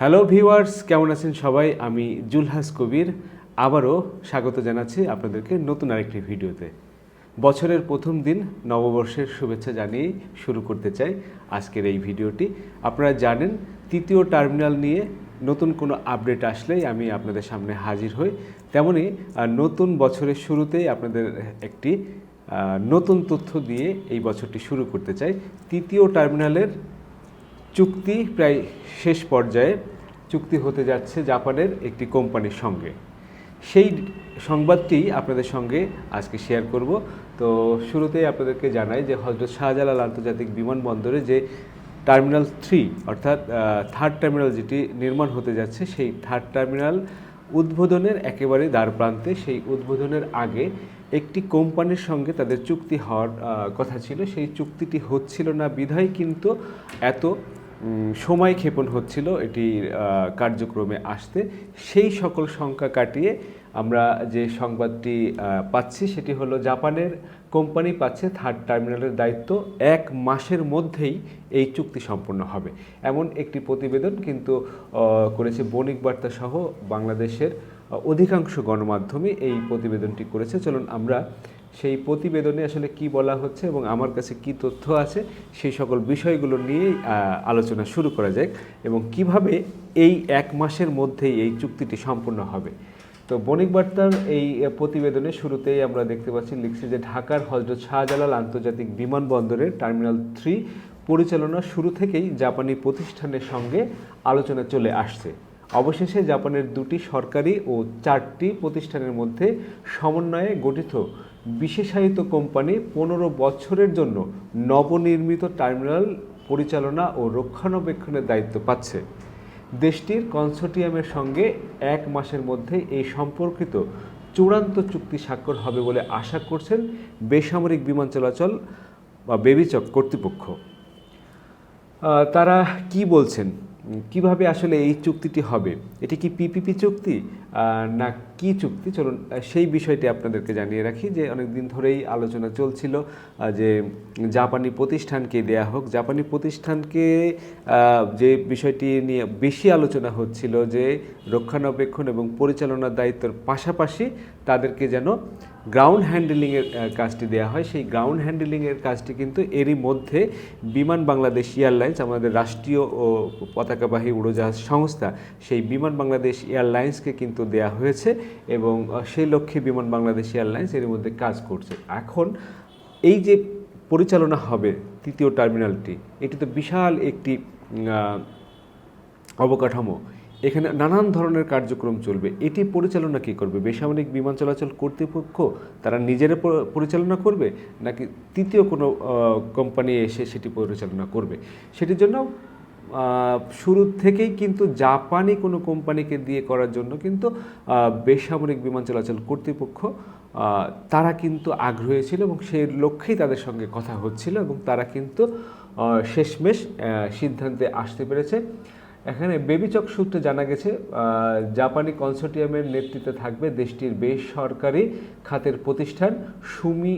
Hello viewers কেমন আছেন সবাই? আমি জুলহাস কবির। আবারও স্বাগত জানাচ্ছি আপনাদেরকে নতুন আরেকটি ভিডিওতে। বছরের প্রথম দিন নববর্ষের শুভেচ্ছা জানিয়েই শুরু করতে চাই আজকের এই ভিডিওটি। আপনারা জানেন, তৃতীয় টার্মিনাল নিয়ে নতুন কোনো আপডেট আসলেই আমি আপনাদের সামনে হাজির হই। তেমনি নতুন বছরের শুরুতেই আপনাদের একটি নতুন তথ্য দিয়ে এই বছরটি শুরু করতে চাই। তৃতীয় টার্মিনালের চুক্তি প্রায় শেষ পর্যায়ে চুক্তি হতে যাচ্ছে জাপানের একটি কোম্পানির সঙ্গে। সেই সংবাদটি আপনাদের সঙ্গে আজকে শেয়ার করব। তো শুরুতেই আপনাদেরকে জানাই যে হজরত শাহজালাল আন্তর্জাতিক বিমানবন্দরে যে টার্মিনাল থ্রি, অর্থাৎ থার্ড টার্মিনাল যেটি নির্মাণ হতে যাচ্ছে, সেই থার্ড টার্মিনাল উদ্বোধনের একেবারে দ্বার প্রান্তে, সেই উদ্বোধনের আগে একটি কোম্পানির সঙ্গে তাদের চুক্তি হওয়ার কথা ছিল। সেই চুক্তিটি হচ্ছিল না বিধায়, কিন্তু এত সময় ক্ষেপণ হচ্ছিল এটি কার্যক্রমে আসতে। সেই সকল সংখ্যা কাটিয়ে আমরা যে সংবাদটি পাচ্ছি সেটি হলো জাপানের কোম্পানি পাচ্ছে থার্ড টার্মিনালের দায়িত্ব। এক মাসের মধ্যেই এই চুক্তি সম্পন্ন হবে। এমন একটি প্রতিবেদন কিন্তু করেছে বণিক বার্তা সহ বাংলাদেশের অধিকাংশ গণমাধ্যমে এই প্রতিবেদনটি করেছে। চলুন আমরা সেই প্রতিবেদনে আসলে কি বলা হচ্ছে এবং আমার কাছে কি তথ্য আছে, সেই সকল বিষয়গুলো নিয়ে আলোচনা শুরু করা যাক এবং কীভাবে এই এক মাসের মধ্যেই এই চুক্তিটি সম্পূর্ণ হবে। তো বণিক বার্তার এই প্রতিবেদনে শুরুতেই আমরা দেখতে পাচ্ছি, লিখছে যে ঢাকার হজরত শাহজালাল আন্তর্জাতিক বিমানবন্দরের টার্মিনাল থ্রি পরিচালনা শুরু থেকেই জাপানি প্রতিষ্ঠানের সঙ্গে আলোচনা চলে আসছে। অবশেষে জাপানের দুটি সরকারি ও চারটি প্রতিষ্ঠানের মধ্যে সমন্বয়ে গঠিত বিশেষায়িত কোম্পানি পনেরো বছরের জন্য নবনির্মিত টার্মিনাল পরিচালনা ও রক্ষণাবেক্ষণের দায়িত্ব পাচ্ছে। দেশটির কনসোর্টিয়ামের সঙ্গে এক মাসের মধ্যে এই সম্পর্কিত চূড়ান্ত চুক্তি স্বাক্ষর হবে বলে আশা করছেন বেসামরিক বিমান চলাচল বা বেবিচক কর্তৃপক্ষ। তারা কি বলছেন? কীভাবে আসলে এই চুক্তিটি হবে? এটি কি পিপিপি চুক্তি? না কি চুক্তি? চলুন সেই বিষয়টি আপনাদেরকে জানিয়ে রাখি যে অনেক দিন ধরেই আলোচনা চলছিল যে জাপানি প্রতিষ্ঠানকে দেয়া হোক। জাপানি প্রতিষ্ঠানকে যে বিষয়টি নিয়ে বেশি আলোচনা হচ্ছিল যে রক্ষণাবেক্ষণ এবং পরিচালনার দায়িত্বের পাশাপাশি তাদেরকে যেন গ্রাউন্ড হ্যান্ডেলিংয়ের কাজটি দেওয়া হয়। সেই গ্রাউন্ড হ্যান্ডেলিংয়ের কাজটি কিন্তু এরই মধ্যে বিমান বাংলাদেশ এয়ারলাইন্স, আমাদের রাষ্ট্রীয় ও পতাকাবাহী উড়োজাহাজ সংস্থা, সেই বিমান বাংলাদেশ এয়ারলাইন্সকে কিন্তু দেয়া হয়েছে এবং সেই লক্ষ্যে বিমান বাংলাদেশ এয়ারলাইন্স এর মধ্যে কাজ করছে। এখন এই যে পরিচালনা হবে তৃতীয় টার্মিনালটি, এটি তো বিশাল একটি অবকাঠামো। এখানে নানান ধরনের কার্যক্রম চলবে। এটি পরিচালনা কী করবে? বেসামরিক বিমান চলাচল কর্তৃপক্ষ তারা নিজেরা পরিচালনা করবে? নাকি তৃতীয় কোনো কোম্পানি এসে সেটি পরিচালনা করবে? সেটির জন্য শুরু থেকেই কিন্তু জাপানি কোনো কোম্পানিকে দিয়ে করার জন্য কিন্তু বেসামরিক বিমান চলাচল কর্তৃপক্ষ তারা কিন্তু আগ্রহী ছিল এবং সেই লক্ষ্যেই তাদের সঙ্গে কথা হচ্ছিল এবং তারা কিন্তু শেষমেশ সিদ্ধান্তে আসতে পেরেছে। এখানে বেবিচক সূত্রে জানা গেছে জাপানি কনসোর্টিয়ামের নেতৃত্বে থাকবে দেশটির বেসরকারি খাতের প্রতিষ্ঠান সুমি,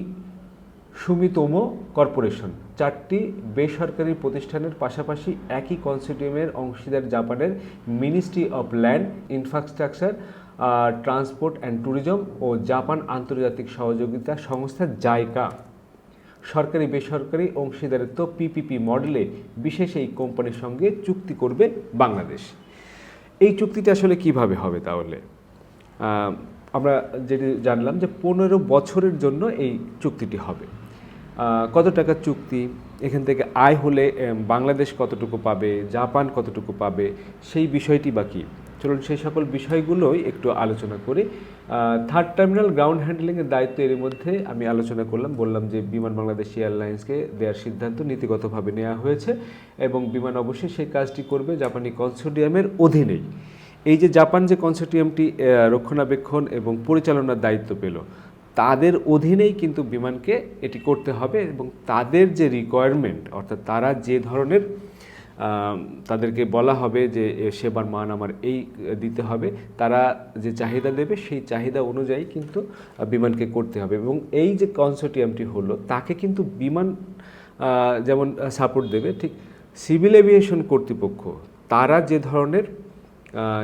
সুমিতোমো কর্পোরেশন। চারটি বেসরকারি প্রতিষ্ঠানের পাশাপাশি একই কনসোর্টিয়ামের অংশীদার জাপানের ministry of land, infrastructure transport and tourism O Japan আন্তর্জাতিক সহযোগিতা সংস্থা জাইকা। সরকারি, বেসরকারি অংশীদারিত্ব পিপিপি মডেলে বিশেষ এই কোম্পানির সঙ্গে চুক্তি করবে বাংলাদেশ। এই চুক্তিটা আসলে কীভাবে হবে তাহলে? আমরা যেটি জানলাম যে পনেরো বছরের জন্য এই চুক্তিটি হবে। কত টাকার চুক্তি? এখান থেকে আয় হলে বাংলাদেশ কতটুকু পাবে? জাপান কতটুকু পাবে? সেই বিষয়টি বা কী? চলুন সেই সকল বিষয়গুলোই একটু আলোচনা করি থার্ড টার্মিনাল গ্রাউন্ড হ্যান্ডলিংয়ের দায়িত্ব এর মধ্যে আমি আলোচনা করলাম বললাম যে বিমান বাংলাদেশ এয়ারলাইন্সকে দেওয়ার সিদ্ধান্ত নীতিগতভাবে নেওয়া হয়েছে এবং বিমান অবশ্যই সেই কাজটি করবে জাপানি কনসোর্টিয়ামের অধীনেই। এই যে জাপান যে কনসোর্টিয়ামটি আহ, রক্ষণাবেক্ষণ এবং পরিচালনার দায়িত্ব পেল তাদের অধীনেই কিন্তু বিমানকে এটি করতে হবে এবং তাদের যে রিকোয়ারমেন্ট অর্থাৎ তারা যে ধরনের তাদেরকে বলা হবে যে সেবার মান আমার এই দিতে হবে। তারা যে চাহিদা দেবে, সেই চাহিদা অনুযায়ী কিন্তু বিমানকে করতে হবে। এবং এই যে কনসোর্টিয়ামটি হলো, তাকে কিন্তু বিমান যেমন সাপোর্ট দেবে, ঠিক সিভিল এভিয়েশন কর্তৃপক্ষ, তারা যে ধরনের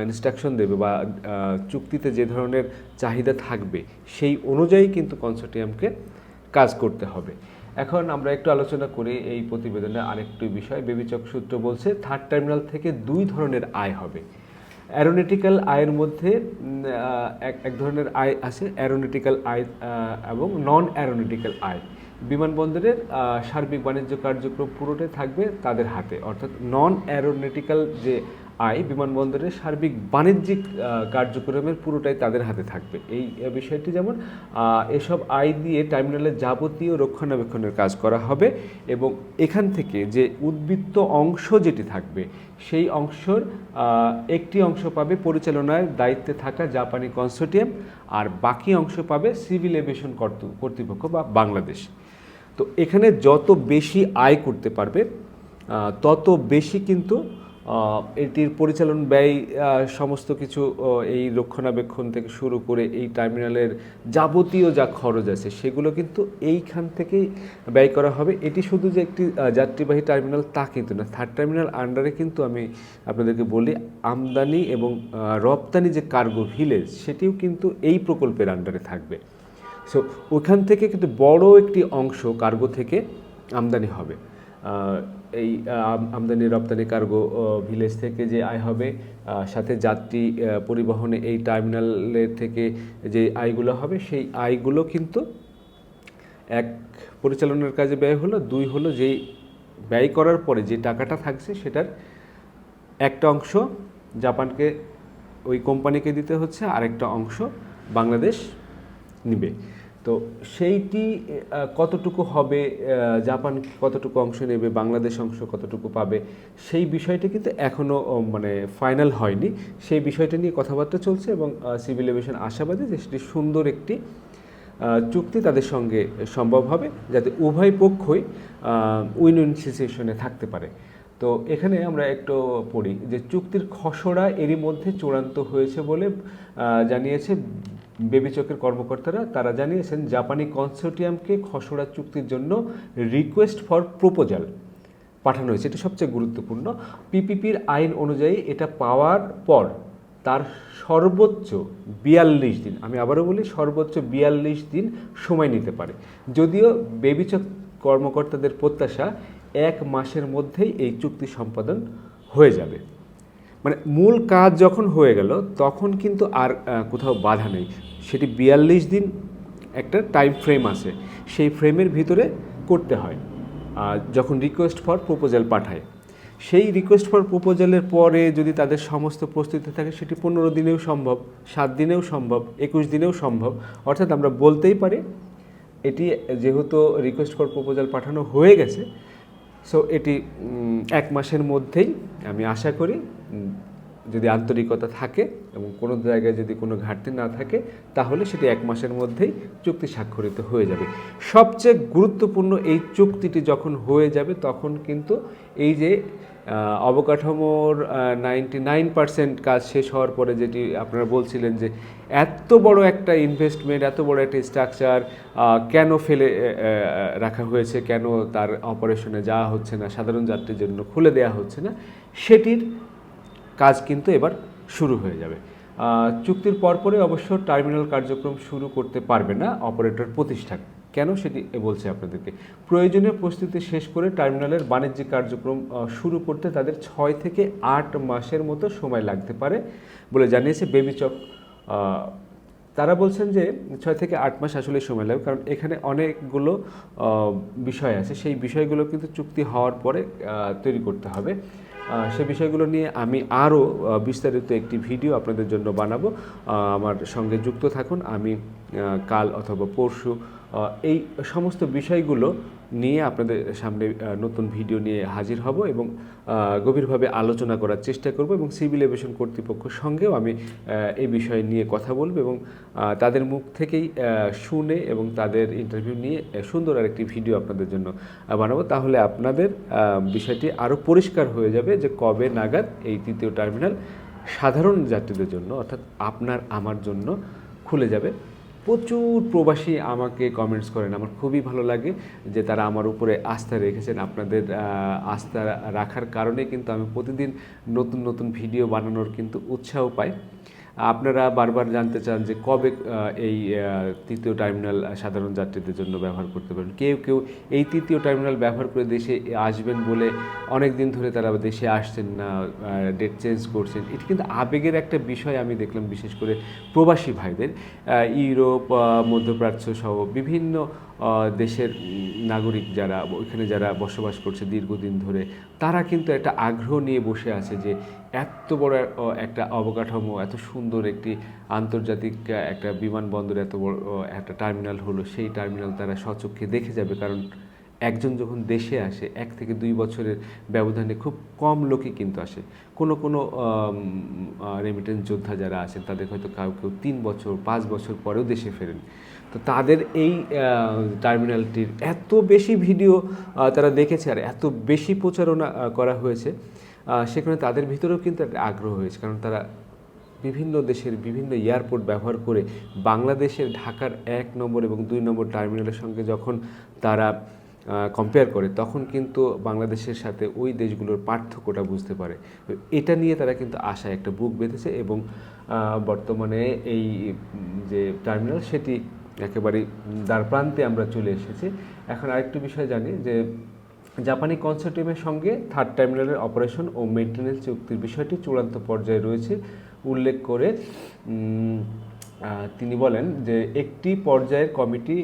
ইনস্ট্রাকশন দেবে বা চুক্তিতে যে ধরনের চাহিদা থাকবে, সেই অনুযায়ী কিন্তু কনসোর্টিয়ামকে কাজ করতে হবে। এখন আমরা একটু আলোচনা করি এই প্রতিবেদনে আরেকটি বিষয়। বেবিচক সূত্র বলছে থার্ড টার্মিনাল থেকে দুই ধরনের আয় হবে। অ্যারোনেটিক্যাল আয়ের মধ্যে এক ধরনের আয় আছে অ্যারোনেটিক্যাল আয় এবং নন অ্যারোনেটিক্যাল আয়। বিমানবন্দরের সার্বিক বাণিজ্য কার্যক্রম পুরোটাই থাকবে তাদের হাতে। অর্থাৎ নন অ্যারোনেটিক্যাল যে আয়, বিমানবন্দরের সার্বিক বাণিজ্যিক কার্যক্রমের পুরোটাই তাদের হাতে থাকবে। এই বিষয়টি যেমন এসব আয় দিয়ে টার্মিনালের যাবতীয় রক্ষণাবেক্ষণের কাজ করা হবে এবং এখান থেকে যে উদ্বৃত্ত অংশ যেটি থাকবে, সেই অংশর একটি অংশ পাবে পরিচালনার দায়িত্বে থাকা জাপানি কনসোর্টিয়াম আর বাকি অংশ পাবে সিভিল এভিয়েশন কর্তৃ- কর্তৃপক্ষ বা বাংলাদেশ। তো এখানে যত বেশি আয় করতে পারবে তত বেশি কিন্তু এটির পরিচালন ব্যয় সমস্ত কিছু এই রক্ষণাবেক্ষণ থেকে শুরু করে এই টার্মিনালের যাবতীয় যা খরচ আছে, সেগুলো কিন্তু এইখান থেকেই ব্যয় করা হবে। এটি শুধু যে একটি যাত্রীবাহী টার্মিনাল তা কিন্তু না থার্ড টার্মিনাল আন্ডারে কিন্তু আমি আপনাদেরকে বলি, আমদানি এবং রপ্তানি যে কার্গো ভিলেজ সেটিও কিন্তু এই প্রকল্পের আন্ডারে থাকবে। সো ওখান থেকে কিন্তু বড় একটি অংশ কার্গো থেকে আমদানি হবে। এই আমদানি রপ্তানি কার্গো ভিলেজ থেকে যে আয় হবে সাথে যাত্রী পরিবহনে এই টার্মিনালের থেকে যে আয়গুলো হবে, সেই আয়গুলো কিন্তু এক পরিচালনার কাজে ব্যয় হলো, দুই হলো যেই ব্যয় করার পরে যে টাকাটা থাকছে, সেটার একটা অংশ জাপানকে, ওই কোম্পানিকে দিতে হচ্ছে, আরেকটা অংশ বাংলাদেশ নিবে। তো সেইটি কতটুকু হবে জাপান কতটুকু অংশ নেবে, বাংলাদেশ অংশ কতটুকু পাবে, সেই বিষয়টি কিন্তু এখনও মানে ফাইনাল হয়নি। সেই বিষয়টা নিয়ে কথাবার্তা চলছে এবং সিভিল এভিয়েশন আশাবাদী যে সেটি সুন্দর একটি চুক্তি তাদের সঙ্গে সম্ভব হবে যাতে উভয় পক্ষই উইন উইন সিচুয়েশনে থাকতে পারে। তো এখানে আমরা একটু পড়ি যে চুক্তির খসড়া এরই মধ্যে চূড়ান্ত হয়েছে বলে জানিয়েছে বেবিচকের কর্মকর্তারা তারা জানিয়েছেন, জাপানি কনসোর্টিয়ামকে খসড়া চুক্তির জন্য রিকোয়েস্ট ফর প্রপোজাল পাঠানো হয়েছে। এটা সবচেয়ে গুরুত্বপূর্ণ। পিপিপির আইন অনুযায়ী এটা পাওয়ার পর তার সর্বোচ্চ বিয়াল্লিশ দিন, আমি আবারও বলি, সর্বোচ্চ বিয়াল্লিশ দিন সময় নিতে পারে। যদিও বেবিচক কর্মকর্তাদের প্রত্যাশা এক মাসের মধ্যেই এই চুক্তি সম্পাদন হয়ে যাবে। মানে মূল কাজ যখন হয়ে গেল, তখন কিন্তু আর কোথাও বাধা নেই। সেটি বিয়াল্লিশ দিন একটা টাইম ফ্রেম আছে। সেই ফ্রেমের ভিতরে করতে হয়। আর যখন রিকোয়েস্ট ফর প্রপোজাল পাঠায়, সেই রিকোয়েস্ট ফর প্রপোজালের পরে যদি তাদের সমস্ত প্রস্তুতি থাকে, সেটি পনেরো দিনেও সম্ভব, সাত দিনেও সম্ভব, একুশ দিনেও সম্ভব। অর্থাৎ আমরা বলতেই পারি, এটি যেহেতু রিকোয়েস্ট ফর প্রপোজাল পাঠানো হয়ে গেছে সো এটি এক মাসের মধ্যেই আমি আশা করি যদি আন্তরিকতা থাকে এবং কোনো জায়গায় যদি কোনো ঘাটতি না থাকে, তাহলে সেটি এক মাসের মধ্যেই চুক্তি স্বাক্ষরিত হয়ে যাবে। সবচেয়ে গুরুত্বপূর্ণ এই চুক্তিটি যখন হয়ে যাবে, তখন কিন্তু এই যে অবকাঠামোর নাইনটি নাইন পার্সেন্ট কাজ শেষ হওয়ার পরে যেটি আপনারা বলছিলেন যে এত বড় একটা ইনভেস্টমেন্ট এত বড় একটা স্ট্রাকচার কেন ফেলে রাখা হয়েছে, কেন তার অপারেশনে যাওয়া হচ্ছে না, সাধারণ যাত্রীর জন্য খুলে দেওয়া হচ্ছে না, সেটির কাজ কিন্তু এবার শুরু হয়ে যাবে। চুক্তির পরপরই অবশ্য টার্মিনাল কার্যক্রম শুরু করতে পারবে না অপারেটর প্রতিষ্ঠান কেন সেটি বলছে আপনাদেরকে? প্রয়োজনীয় প্রস্তুতি শেষ করে টার্মিনালের বাণিজ্যিক কার্যক্রম শুরু করতে তাদের ছয় থেকে আট মাসের মতো সময় লাগতে পারে বলে জানিয়েছে বেবিচক তারা বলছেন যে ছয় থেকে আট মাস আসলে সময় লাগবে কারণ এখানে অনেকগুলো বিষয় আছে। সেই বিষয়গুলো কিন্তু চুক্তি হওয়ার পরে তৈরি করতে হবে। সে বিষয়গুলো নিয়ে আমি আরও বিস্তারিত একটি ভিডিও আপনাদের জন্য বানাবো। আমার সঙ্গে যুক্ত থাকুন। আমি কাল অথবা পরশু এই সমস্ত বিষয়গুলো নিয়ে আপনাদের সামনে নতুন ভিডিও নিয়ে হাজির হব এবং গভীরভাবে আলোচনা করার চেষ্টা করব এবং সিভিল এভিয়েশন কর্তৃপক্ষের সঙ্গেও আমি এই বিষয় নিয়ে কথা বলব এবং তাদের মুখ থেকেই শুনে এবং তাদের ইন্টারভিউ নিয়ে সুন্দর আরেকটি ভিডিও আপনাদের জন্য বানাবো। তাহলে আপনাদের বিষয়টি আরও পরিষ্কার হয়ে যাবে যে কবে নাগাদ এই তৃতীয় টার্মিনাল সাধারণ যাত্রীদের জন্য, অর্থাৎ আপনার, আমার জন্য খুলে যাবে। প্রচুর প্রবাসী আমাকে কমেন্টস করেন। আমার খুবই ভালো লাগে যে তারা আমার উপরে আস্থা রেখেছেন। আপনাদের আস্থা রাখার কারণে কিন্তু আমি প্রতিদিন নতুন নতুন ভিডিও বানানোর কিন্তু উৎসাহ পাই। আপনারা বারবার জানতে চান যে কবে এই তৃতীয় টার্মিনাল সাধারণ যাত্রীদের জন্য ব্যবহার করতে পারবেন। কেউ কেউ এই তৃতীয় টার্মিনাল ব্যবহার করে দেশে আসবেন বলে অনেক দিন ধরে তারা দেশে আসছেন না ডেট চেঞ্জ করছেন। এটি কিন্তু আবেগের একটা বিষয় আমি দেখলাম, বিশেষ করে প্রবাসী ভাইদের। ইউরোপ মধ্যপ্রাচ্য সহ বিভিন্ন দেশের নাগরিক যারা, ওইখানে যারা বসবাস করছে দীর্ঘদিন ধরে, তারা কিন্তু একটা আগ্রহ নিয়ে বসে আছে যে এত বড় একটা অবকাঠামো, এত সুন্দর একটি আন্তর্জাতিক একটা বিমানবন্দর, এত বড় একটা টার্মিনাল হলো, সেই টার্মিনাল তারা স্বচক্ষে দেখে যাবে। কারণ একজন যখন দেশে আসে, এক থেকে দুই বছরের ব্যবধানে খুব কম লোকই কিন্তু আসে। কোনো কোনো রেমিটেন্স যোদ্ধা যারা আছেন, তাদের হয়তো কাউ কেউ তিন বছর, পাঁচ বছর পরেও দেশে ফেরেন। তো তাদের এই টার্মিনালটির এত বেশি ভিডিও তারা দেখেছে আর এত বেশি প্রচারণা করা হয়েছে সেখানে তাদের ভিতরেও কিন্তু একটা আগ্রহ হয়েছে। কারণ তারা বিভিন্ন দেশের বিভিন্ন এয়ারপোর্ট ব্যবহার করে বাংলাদেশের ঢাকার এক নম্বর এবং দুই নম্বর টার্মিনালের সঙ্গে যখন তারা কম্পেয়ার করে, তখন কিন্তু বাংলাদেশের সাথে ওই দেশগুলোর পার্থক্যটা বুঝতে পারে। এটা নিয়ে তারা কিন্তু আশায় একটা বুক বেঁধেছে এবং বর্তমানে এই যে টার্মিনাল সেটি একেবারে দ্বার প্রান্তে আমরা চলে এসেছি। এখন আরেকটু বিষয় জানি যে, জাপানি কনসোর্টিয়ামের সঙ্গে থার্ড টার্মিনালের অপারেশন ও মেনটেন্যান্স চুক্তির বিষয়টি চূড়ান্ত পর্যায়ে রয়েছে উল্লেখ করে তিনি বলেন যে, একটি পর্যায়ের কমিটি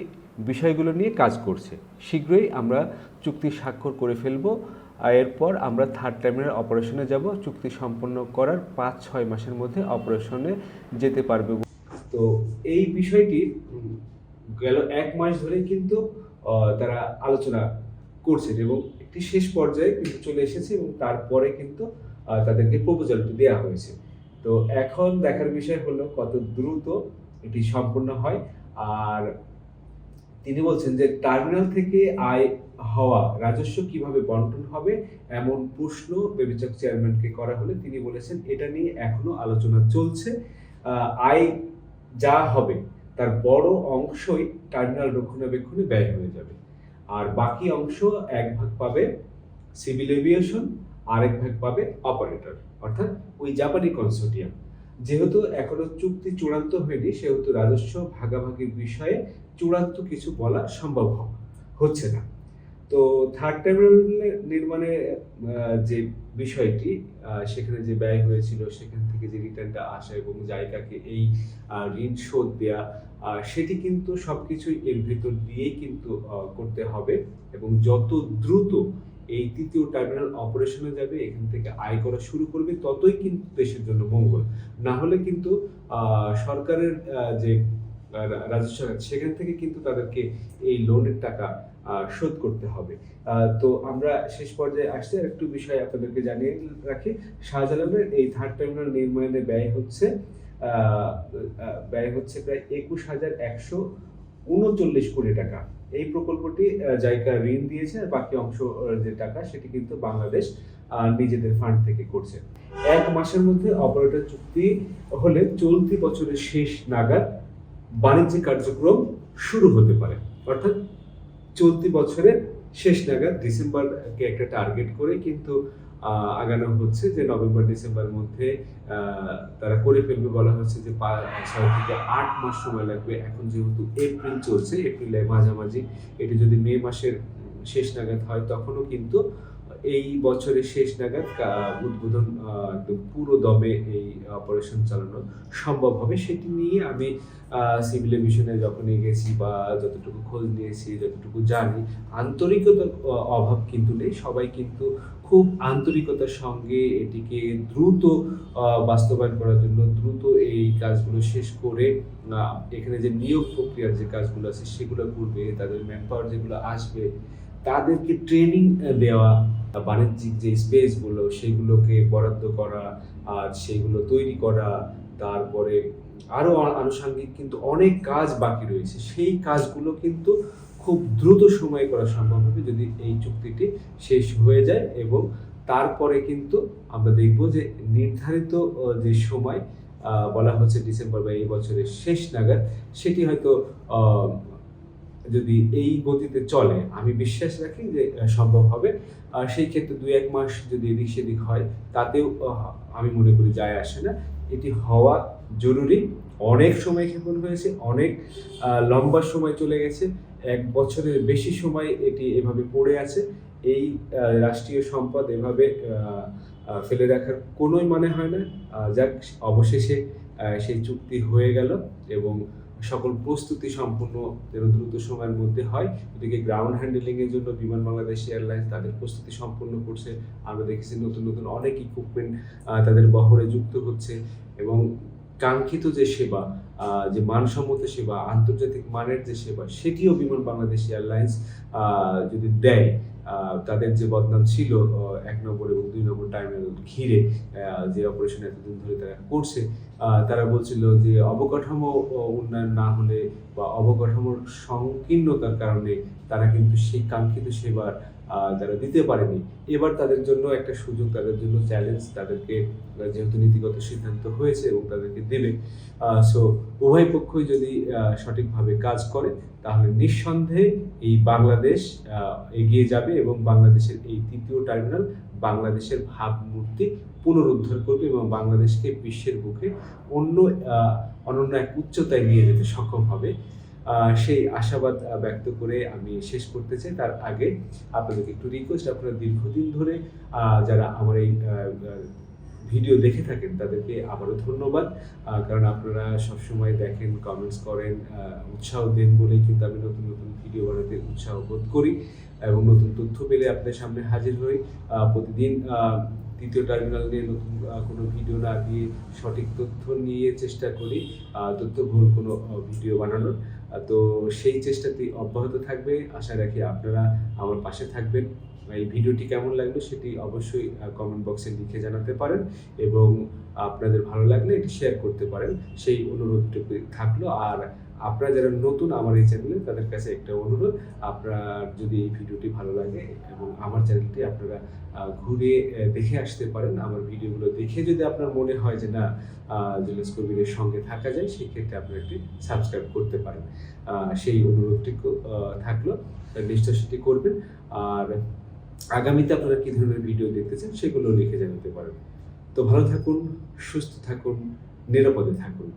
বিষয়গুলো নিয়ে কাজ করছে। শীঘ্রই আমরা চুক্তি স্বাক্ষর করে ফেলব। আর এরপর আমরা থার্ড টার্মিনাল অপারেশনে যাব। চুক্তি সম্পন্ন করার পাঁচ ছয় মাসের মধ্যে অপারেশনে যেতে পারবে তো এই বিষয়টি গেল এক মাস ধরে কিন্তু তারা আলোচনা করছেন এবং একটি শেষ পর্যায়ে কিন্তু চলে এসেছে এবং তারপরে কিন্তু তাদেরকে প্রপোজালটি দেওয়া হয়েছে। তো এখন দেখার বিষয় হলো কত দ্রুত এটি সম্পূর্ণ হয়। আর তিনি বলছেন যে, টার্মিনাল থেকে আয় হওয়া রাজস্ব কীভাবে বন্টন হবে এমন প্রশ্ন বেবিচক চেয়ারম্যানকে করা হলে তিনি বলেছেন, এটা নিয়ে এখনও আলোচনা চলছে। আয় যা হবে, তার বড় অংশই টার্মিনাল রক্ষণাবেক্ষণে ব্যয় হয়ে যাবে। আর বাকি অংশ এক ভাগ পাবে সিভিল এভিয়েশন, আরেক ভাগ পাবে অপারেটর, অর্থাৎ ওই জাপানি কনসোর্টিয়াম। যেহেতু এখনও চুক্তি চূড়ান্ত হয়নি, সেহেতু রাজস্ব ভাগাভাগির বিষয়ে চূড়ান্ত কিছু বলা সম্ভব হচ্ছে না। তো থার্ড টার্মিনাল নির্মাণে যে বিষয়টি সেখানে যে ব্যয় হয়েছিল সেখান থেকে যে রিটার্নটা আসা এবং জায়গাকে এই ঋণ শোধ আহ, সেটি কিন্তু সবকিছুই এর ভিতর দিয়েই কিন্তু করতে হবে এবং যত দ্রুত এই তৃতীয় টার্মিনাল অপারেশনে যাবে এখান থেকে আয় করা শুরু করবে ততই কিন্তু দেশের জন্য মঙ্গল। না হলে কিন্তু সরকারের যে রাজস্ব সেখান থেকে কিন্তু তাদেরকে এই লোনের টাকা শোধ করতে হবে। তো আমরা শেষ পর্যায়ে আসতে একটু বিষয় আপনাদেরকে জানিয়ে রাখি, শাহজালালের এই থার্ড টার্মিনাল নির্মাণে ব্যয় হচ্ছে ব্যয় হচ্ছে প্রায় একুশ হাজার একশো উনচল্লিশ কোটি টাকা। এই প্রকল্পটি জাইকা ঋণ দিয়েছে আর বাকি অংশ যে টাকা সেটি কিন্তু বাংলাদেশ নিজেদের ফান্ড থেকে করছে। এক মাসের মধ্যে অপারেটর চুক্তি হলে চলতি বছরের শেষ নাগাদ বাণিজ্যিক কার্যক্রম শুরু হতে পারে। অর্থাৎ চলতি বছরের শেষ নাগাদ ডিসেম্বরকে একটা টার্গেট করে কিন্তু আগানো হচ্ছে যে নভেম্বর, ডিসেম্বর মধ্যে তারা করে ফেলবে বলা হচ্ছে যে ছয় থেকে আট মাস সময় লাগবে। এখন যেহেতু এপ্রিল চলছে এপ্রিলের মাঝামাঝি, এটি যদি মে মাসের শেষ নাগাদ হয়, তখনও কিন্তু এই বছরের শেষ নাগাদ উদ্বোধন পুরো দমে এই অপারেশন চালানো সম্ভব হবে। সেটি নিয়ে আমি সিভিল এভিশনে যখনই গেছি বা যতটুকু খোঁজ নিয়েছি, যতটুকু জানি আন্তরিকতার অভাব কিন্তু নেই। সবাই কিন্তু খুব আন্তরিকতার সঙ্গে এটিকে দ্রুত বাস্তবায়ন করার জন্য দ্রুত এই কাজগুলো শেষ করে এখানে যে নিয়োগ প্রক্রিয়ার যে কাজগুলো আছে, সেগুলো করবে, তাদের ম্যান পাওয়ার যেগুলো আসবে, তাদেরকে ট্রেনিং দেওয়া বাণিজ্যিক যে স্পেসগুলো সেগুলোকে বরাদ্দ করা আর সেগুলো তৈরি করা, তারপরে আরও আ- আনুষঙ্গিক কিন্তু অনেক কাজ বাকি রয়েছে। সেই কাজগুলো কিন্তু খুব দ্রুত সময়ে করা সম্ভব হবে যদি এই চুক্তিটি শেষ হয়ে যায় এবং তারপরে কিন্তু আমরা দেখব যে নির্ধারিত যে সময় বলা হচ্ছে ডিসেম্বর বা এই বছরের শেষ নাগাদ, সেটি হয়তো যদি এই গতিতে চলে, আমি বিশ্বাস রাখি যে সম্ভব হবে। আর সেই ক্ষেত্রে দুই এক মাস যদি এদিক সেদিক হয়, তাতেও আমি মনে করি যায় আসে না। এটি হওয়া জরুরি। অনেক সময় ক্ষেপণ হয়েছে, অনেক লম্বা সময় চলে গেছে। এক বছরের বেশি সময় এটি এভাবে পড়ে আছে। এই রাষ্ট্রীয় সম্পদ এভাবে ফেলে রাখার কোনোই মানে হয় না। যাক, অবশেষে সেই চুক্তি হয়ে গেল এবং সকল প্রস্তুতি সম্পূর্ণ যেন দ্রুত সময়ের মধ্যে হয়। এদিকে গ্রাউন্ড হ্যান্ডেলিং এর জন্য বিমান বাংলাদেশ এয়ারলাইন্স তাদের প্রস্তুতি সম্পূর্ণ করছে। আমরা দেখেছি নতুন নতুন অনেক ইকুইপমেন্ট তাদের বহরে যুক্ত হচ্ছে এবং কাঙ্ক্ষিত যে সেবা যে মানসম্মত সেবা, আন্তর্জাতিক মানের যে সেবা, সেটিও বিমান বাংলাদেশ এয়ারলাইন্স যদি দেয় তাদের যে বদনাম ছিল এক নম্বর এবং দুই নম্বর টার্মিনাল ঘিরে যে অপারেশন এতদিন ধরে তারা করছে তারা বলছিল যে অবকাঠামো উন্নয়ন না হলে বা অবকাঠামোর সংকীর্ণতার কারণে তারা কিন্তু সেই কাঙ্ক্ষিত সেবার তারা দিতে পারেনি। এবার তাদের জন্য একটা সুযোগ, তাদের জন্য চ্যালেঞ্জ তাদেরকে যেহেতু নীতিগত সিদ্ধান্ত হয়েছে এবং তাদেরকে দেবে। সো উভয় পক্ষই যদি সঠিকভাবে কাজ করে, তাহলে নিঃসন্দেহে এই বাংলাদেশ এগিয়ে যাবে এবং বাংলাদেশের এই তৃতীয় টার্মিনাল বাংলাদেশের ভাবমূর্তি পুনরুদ্ধার করবে এবং বাংলাদেশকে বিশ্বের বুকে অন্য অনন্য এক উচ্চতায় নিয়ে যেতে সক্ষম হবে। সেই আশাবাদ ব্যক্ত করে আমি শেষ করতে চাই। তার আগে আপনাদেরকে একটু রিকোয়েস্ট আপনারা দীর্ঘদিন ধরে যারা আমার এই ভিডিও দেখে থাকেন, তাদেরকে আবারও ধন্যবাদ। কারণ আপনারা সবসময় দেখেন কমেন্টস করেন উৎসাহ দেন বলেই কিন্তু আমি নতুন নতুন ভিডিও বানাতে উৎসাহ বোধ করি এবং নতুন তথ্য পেলে আপনাদের সামনে হাজির হই। প্রতিদিন দ্বিতীয় টার্মিনাল নিয়ে নতুন কোনো ভিডিও না দিয়ে সঠিক তথ্য নিয়ে চেষ্টা করি আহ, তথ্যবহুল কোনো ভিডিও বানানোর। তো সেই চেষ্টাটি অব্যাহত থাকবে। আশা রাখি আপনারা আমার পাশে থাকবেন। এই ভিডিওটি কেমন লাগল সেটি অবশ্যই কমেন্ট বক্সে লিখে জানাতে পারেন এবং আপনাদের ভালো লাগলে এটি শেয়ার করতে পারেন। সেই অনুরোধটুকু থাকল। আর আপনারা যারা নতুন আমার এই চ্যানেলে তাদের কাছে একটা অনুরোধ, আপনার যদি এই ভিডিওটি ভালো লাগে এবং আমার চ্যানেলটি আপনারা ঘুরে দেখে আসতে পারেন, আমার ভিডিওগুলো দেখে যদি আপনার মনে হয় যে না জুলেস কবিরের সঙ্গে থাকা যায়, সেক্ষেত্রে আপনারা একটি সাবস্ক্রাইব করতে পারেন। সেই অনুরোধটি থাকল নিশ্চয় সেটি করবেন। আর আগামীতে আপনারা কী ধরনের ভিডিও দেখতে চান সেগুলো লিখে জানাতে পারেন। তো ভালো থাকুন, সুস্থ থাকুন, নিরাপদে থাকুন।